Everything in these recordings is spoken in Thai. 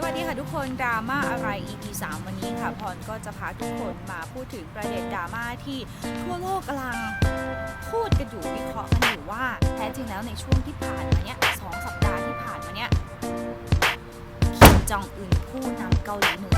สวัสดีค่ะทุกคนดราม่าอะไร EP 3 วันนี้ค่ะพรก็จะพาทุกคนมาพูดถึงประเด็นดราม่าที่ทั่วโลกกำลังพูดกันอยู่วิเคราะห์กันอยู่ว่าแท้จริงแล้วในช่วงที่ผ่านมาเนี้ยสองสัปดาห์ที่ผ่านมาเนี้ยคิมจองอึนผู้นำเกาหลีเหนือ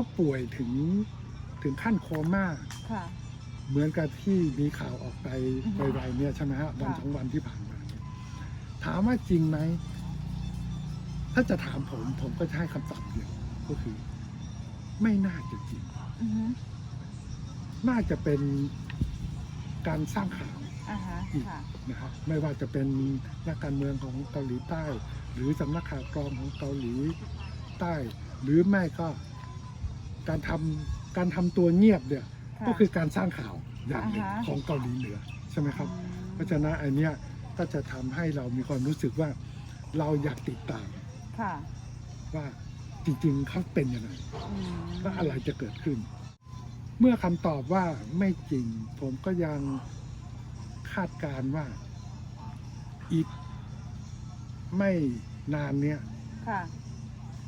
เขาป่วยถึงถึงขั้นโคม่า ค่ะ เหมือนกับที่มีข่าวออกไปอือฮึ ไวๆเนี่ยใช่ไหมฮะวันค่ะสองวันที่ผ่านมาเนี่ยถามว่าจริงไหม ถ้าจะถามผมผมก็จะให้คำตอบเดียวก็คือ ไม่น่าจะจริง อือฮึน่าจะเป็นการสร้างข่าวอ่าฮะอีกค่ะ นะครับไม่ว่าจะเป็นนักการเมืองของเกาหลีใต้ หรือสำนักข่าวกรองของเกาหลีใต้ หรือไม่ก็ การทำการทำตัวเงียบเนี่ยค่ะก็คือการสร้างข่าวอย่างหนึ่งอ่าฮะ ของเกาหลีเหนือใช่ไหมครับอืมเพราะฉะนั้นอันเนี้ยก็จะทำให้เรามีความรู้สึกว่าเราอยากติดตามค่ะว่าจริงๆเขาเป็นยังไงอืมว่าอะไรจะเกิดขึ้น เมื่อคำตอบว่าไม่จริง ผมก็ยังคาดการณ์ว่าอีกไม่นานเนี้ยค่ะ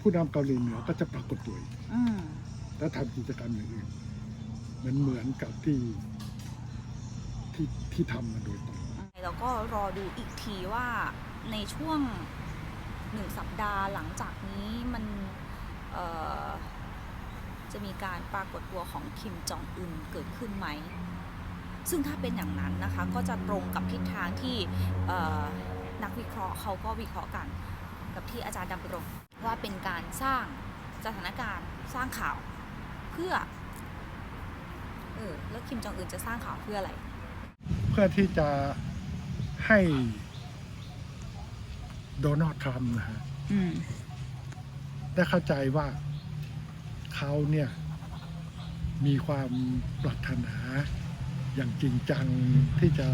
ผู้นำเกาหลีเหนือก็จะปรากฏตัวอีก อืม และทำกิจกรรมอย่างอื่นเหมือนเหมือนกับที่ที่ที่ทำมาโดยตลอดแล้วก็รอดูอีกทีว่าในช่วงหนึ่งสัปดาห์หลังจากนี้มันจะมีการปรากฏตัวของคิมจองอึนเกิดขึ้นไหม ซึ่งถ้าเป็นอย่างนั้นนะคะก็จะตรงกับทิศทางที่นักวิเคราะห์เขาก็วิเคราะห์กัน กับที่อาจารย์ดำรงว่าเป็นการสร้างสถานการณ์สร้างข่าว เพื่อ เออ แล้วคิมจองอึนจะสร้างข่าวเพื่ออะไร เพื่อที่จะให้โดนัลด์ทรัมป์นะฮะอืม ได้เข้าใจว่าเขาเนี่ย มีความปรารถนาอย่างจริงจังที่จะ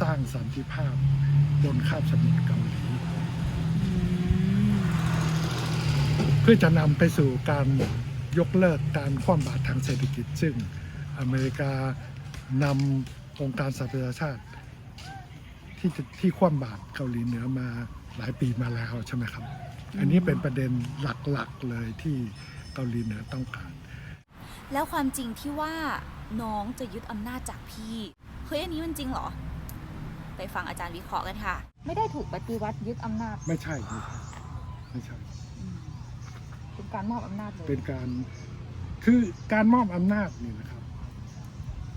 สร้างสันติภาพบนคาบสมุทรเกาหลีเพื่อจะนำไปสู่การ ยกเลิกการคว่ำบาตรทางเศรษฐกิจ ซึ่งอเมริกานำองค์การสหประชาชาติ ที่จะที่คว่ำบาตรเกาหลีเหนือมาหลายปีมาแล้วใช่ไหมครับ อันนี้เป็นประเด็นหลักๆเลยที่เกาหลีเหนือต้องการ แล้วความจริงที่ว่าน้องจะยึดอำนาจจากพี่เฮ้ยอันนี้มันจริงเหรอ ไปฟังอาจารย์วิเคราะห์กันค่ะ ไม่ได้ถูกปฏิวัติยึดอำนาจ ไม่ใช่ ไม่ใช่ไม่ใช่เป็น การมอบอำนาจเลยเป็นการคือการมอบอำนาจเนี่ยนะครับ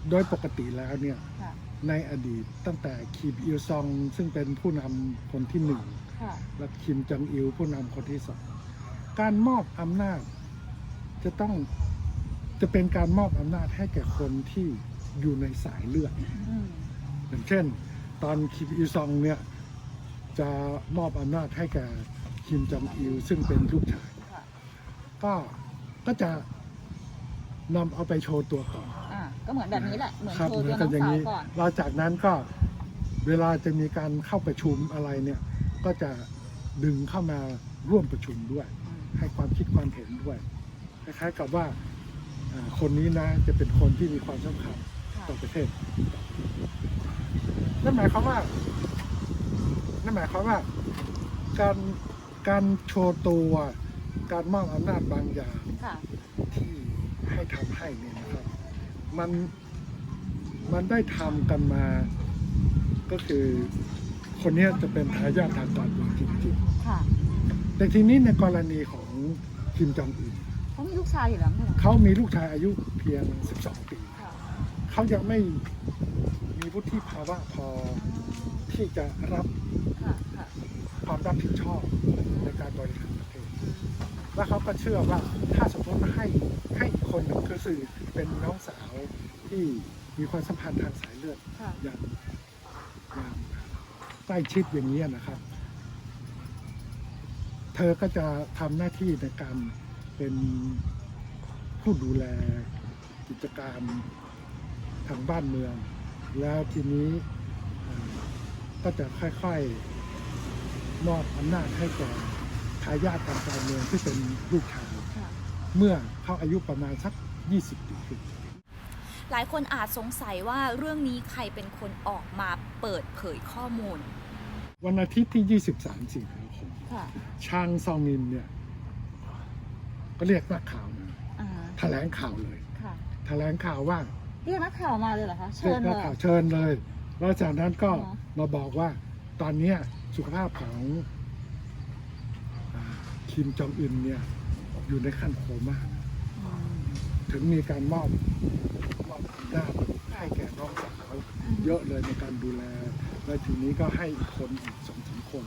โดยปกติแล้วเนี่ยค่ะในอดีตตั้งแต่คิมอิลซองซึ่งเป็นผู้นำคนที่หนึ่ง ค่ะ และคิมจองอิลผู้นำคนที่สองการมอบอำนาจจะต้องจะเป็นการมอบอำนาจให้แก่คนที่อยู่ในสายเลือด อืมอย่างเช่น ตอนคิมอิลซองเนี่ยจะมอบอำนาจให้แก่คิมจองอิลซึ่งเป็นลูกชายค่ะ ก็ก็จะนำเอาไปโชว์ตัวก่อน อ่าก็เหมือนแบบนี้แหละ เหมือนครับโชว์เหมืตัอวนน้กัอนงอย่างสาวนี้ก่อนเราจากนั้นก็เวลาจะมีการเข้าประชุมอะไรเนี่ย ก็จะดึงเข้ามาร่วมประชุมด้วยอืมให้ความคิดความเห็นด้วยคล้ายๆกับว่าอ่าคนนี้นะจะเป็นคนที่มีความสำคัญค่ะต่อประเทศนั่นหมายความว่านั่นหมายความว่า การการโชว์ตัว การมอบอำนาจบางอย่างค่ะ ที่ให้ทำให้เนี่ยนะครับ มันมันได้ทำกันมาก็คือคนเนี้ยจะเป็นทายาททางการเมืองจริงค่ะ ๆ แต่ทีนี้ในกรณีของคิมจองอึนเขามีลูกชายอยู่แล้วไม่ใช่เหรอเขามีลูกชายอายุเพียงพียง12 ปี ค่ะเขายังไม่มีวุฒิภาวะพอที่จะรับค่ะ ค่ะ ความรับผิดชอบในการบริหารประเทศ และเขาก็เชื่อว่าถ้าสมมติว่าให้ให้อีกคนหนึ่งคือสื่อเป็นน้องสาวที่มีความสัมพันธ์ทางสายเลือดค่ะ อย่างอย่างใกล้ชิดอย่างนี้ยนะครับ เธอก็จะทำหน้าที่ในการเป็นผู้ดูแลกิจการทางบ้านเมือง แล้วทีนี้เอ่อก็จะค่อยๆมอบอำนาจให้แก่ทายาททางการเมืองที่เป็นลูกชายค่ะเมื่อเขาอายุประมาณสัก 20 ปีขึ้นหลายคนอาจสงสัยว่าเรื่องนี้ใครเป็นคนออกมาเปิดเผยข้อมูล วันอาทิตย์ที่ 23 สิงหาคมค่ะชางซองมินเนี่ย ก็เรียกนักข่าวมาอ่าแถลงข่าวเลยค่ะแถลงข่าวว่าเรียกนักข่าวมาเลยเหรอคะเชิเรียญกเลนักยข่าวเชิญเลย แล้วจากนั้นก็อ๋อมาบอกว่าตอนเนี้ยสุขภาพของอ่า คิมจองอึนเนี่ยอยู่ในขั้นโคม่าอืมถึงมีการมอบมอบอำนาจให้แก่น้องสาวเยอะเลยในการดูแล แล้วทีนี้ก็ให้อีกคนอีกสองสามคน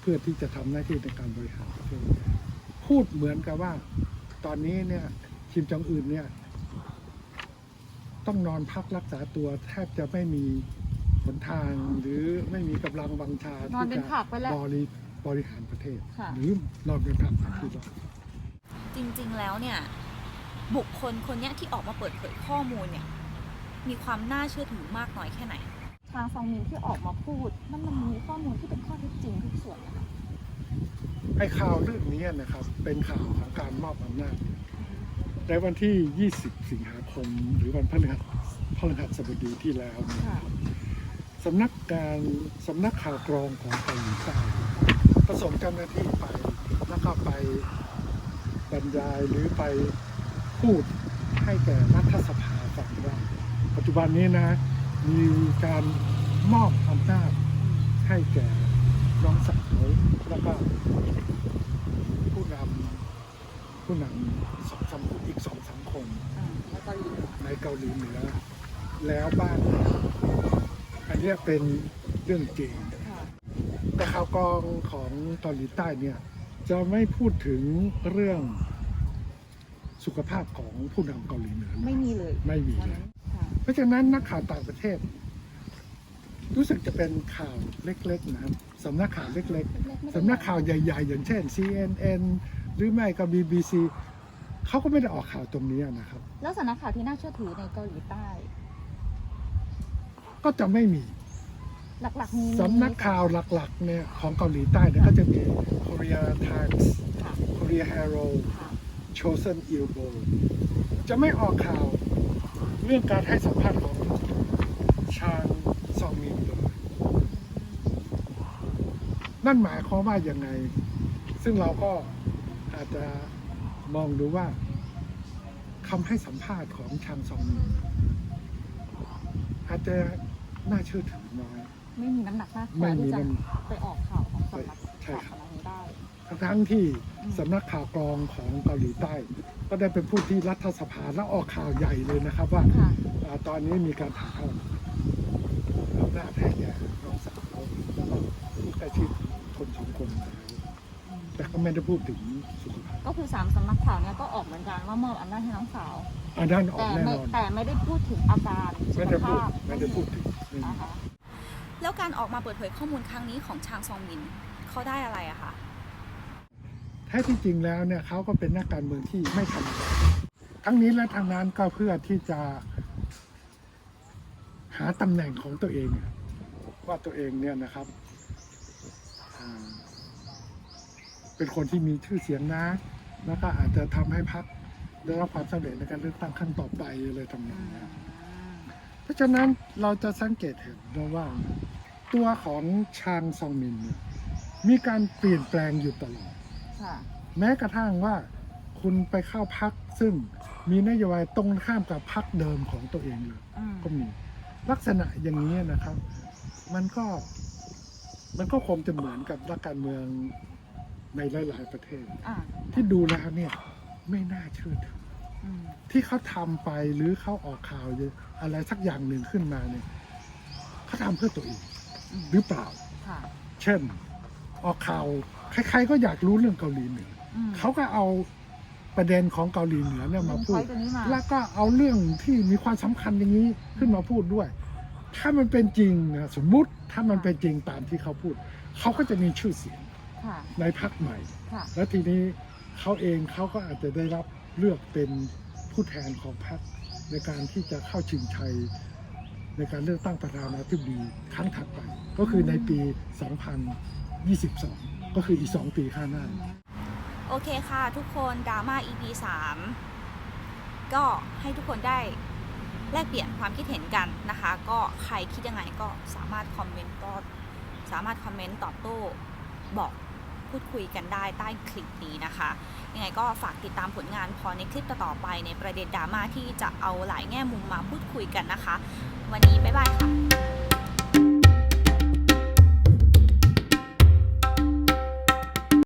เพื่อที่จะทำหน้าที่ในการบริหารประเทศพูดเหมือนกับว่า ตอนนี้เนี่ยคิมจองอึนเนี่ยต้องนอนพักรักษาตัวแทบจะไม่มีหนทางหรือไม่มีกำลังวังชานอนที่เป็นจะผักไปแล้วบริ บริหารประเทศ ค่ะ หรือนอนเป็นผักที่เราจริงๆ แล้วเนี่ย บุคคลคนเนี้ยที่ออกมาเปิดเผยข้อมูลเนี่ย มีความน่าเชื่อถือมากน้อยแค่ไหน ทางซองมินที่ออกมาพูดนั่นมันมีข้อมูลที่เป็นข้อเท็จจริงทุกส่วนนะคะไอ้ข่าวเรื่องนี้นะครับ เป็นข่าวของการมอบอำนาจในวันที่ 20 สิงหาคม หรือวันพฤหัสพฤหัสบดีที่แล้วเนี่ย ค่ะ สำนักการสำนักข่าวกรองของเกาหลีใต้ ผสมเจ้าหน้าที่ไป แล้วก็ไปบรรยายหรือไปพูดให้แก่รัฐสภาฟังว่าปัจจุบันนี้นะมีการมอบอำนาจให้แก่น้องสาวแล้วก็ผู้นำผู้นำสองสามอีกสองสามคนในเกาหลีเหนือแล้วบ้านนี่ยอันเนี้เป็นเรื่องจริง แต่ข่าวกรองของเกาหลีใต้เนี่ยจะไม่พูดถึงเรื่องสุขภาพของผู้นำเกาหลีเหนือไม่มีเลยไม่มีวันเลยนั้นค่ะเพราะฉะนั้นนักข่าวต่างประเทศ รู้สึกจะเป็นข่าวเล็กๆนะครับสำนักข่าวเล็กเล็กๆไม่ได้ๆสำนักข่าวใหญ่ๆ อย่างเช่น CNN หรือไม่ก็ BBC เขาก็ไม่ได้ออกข่าวตรงนี้นะครับ แล้วสำนักข่าวที่น่าเชื่อถือในเกาหลีใต้ ก็จะไม่มี หลักๆมีสำนักข่าวหลักๆเนี่ยของเกาหลีใต้เนี่ยก็จะมี Korea Times ค่ะ Korea Herald ค่ะ Chosen Ilbo จะไม่ออกข่าวเรื่องการให้สัมภาษณ์ของชางซองมินเลยนั่นหมายความว่ายังไง ซึ่งเราก็อาจจะมองดูว่าคำให้สัมภาษณ์ของชางซองมินอาจจะน่าเชื่อถือน้อย ไม่มีน้ำหนักมากพอไม่มีที่จะน้ำ ไปออกข่าวของสำนักใช่ข่าวครับสำนักนี้ได้ ทั้งๆที่อืมสำนักข่าวกรองของเกาหลีใต้ ก็ได้เป็นผู้ที่รัฐสภาและออกข่าวใหญ่เลยนะครับว่าค่ะ อ่าตอนนี้มีการถ่ายทอดอำนาจให้แก่น้องสาวแล้วก็ผู้ใกล้ชิดคนสองคนแล้วแต่ก็ไม่ได้พูดถึงสุขภาพก็คือสามสำนักข่าวเนี้ยก็ออกเหมือนกันว่ามอบอำนาจให้น้องสาว อันนั้นออแต่กแน่ไม่นอนแต่ไม่ได้พูดถึงอาการสุไม่ขได้พูดภาพไม่ได้พูดถึงไม่มีนะคะ แล้วการออกมาเปิดเผยข้อมูลครั้งนี้ของชางซองมินเขาได้อะไรอะคะแท้ที่จริงแล้วเนี่ยเขาก็เป็นนักการเมืองที่ไม่ทำทั้งนี้และทั้งนั้นก็เพื่อที่จะ หาตำแหน่งของตัวเองว่าตัวเองเนี่ยนะครับ เป็นคนที่มีชื่อเสียงนะ แล้วก็อาจจะทำให้พรรคได้รับความสำเร็จในการเลือกตั้งครั้งต่อไปเลยทำนองนี้ เพราะฉะนั้นเราจะสังเกตเห็นนะว่า ตัวของชางซองมินเนี่ยมีการเปลี่ยนแปลงอยู่ตลอด ค่ะ แม้กระทั่งว่าคุณไปเข้าพักซึ่งมีนโยบายตรงข้ามกับพักเดิมของตัวเองเลยอืมก็มีลักษณะอย่างนี้นะครับ มันก็มันก็คงจะเหมือนกับนักการเมืองในหลาย ๆ ประเทศ อ่าที่ดูแล้วเนี่ยไม่น่าเชื่อถือออืม ที่เขาทำไปหรือเขาออกข่าวอะไรสักอย่างหนึ่งขึ้นมาเนี่ยเขาทำเพื่อตัวเองอืมหรือเปล่าค่ะเช่น ออกข่าวใครๆก็อยากรู้เรื่องเกาหลีเหนืออืมเขาก็เอาประเด็นของเกาหลีเหนือเนี่ยมาพูดเรื่อง point ตัวนี้มาแล้วก็เอาเรื่องที่มีความสำคัญอย่างนี้ขึ้นมาพูดด้วย ถ้ามันเป็นจริงนะสมมุติถ้ามันเป็นจริงตามที่เขาพูด เขาก็จะมีชื่อเสียงค่ะในพรรคใหม่ค่ะแล้วทีนี้ เขาเองเขาก็อาจจะได้รับเลือกเป็นผู้แทนของพรรคในการที่จะเข้าชิงชัยในการเลือกตั้งประธานาธิบดีครั้งถัดไป ก็คือในปี 2022 ก็คืออีก 2 ปีข้างหน้า โอเคค่ะทุกคนดราม่า EP 3 ก็ให้ทุกคนได้แลกเปลี่ยนความคิดเห็นกันนะคะ ก็ใครคิดยังไงก็สามารถคอมเมนต์ก็สามารถคอมเมนต์ตอบโต้บอก พูดคุยกันได้ใต้คลิปนี้นะคะ ยังไงก็ฝากติดตามผลงานพอในคลิปต่อไปในประเด็นดราม่าที่จะเอาหลายแง่มุมมาพูดคุยกันนะคะ วันนี้บ๊ายบายค่ะ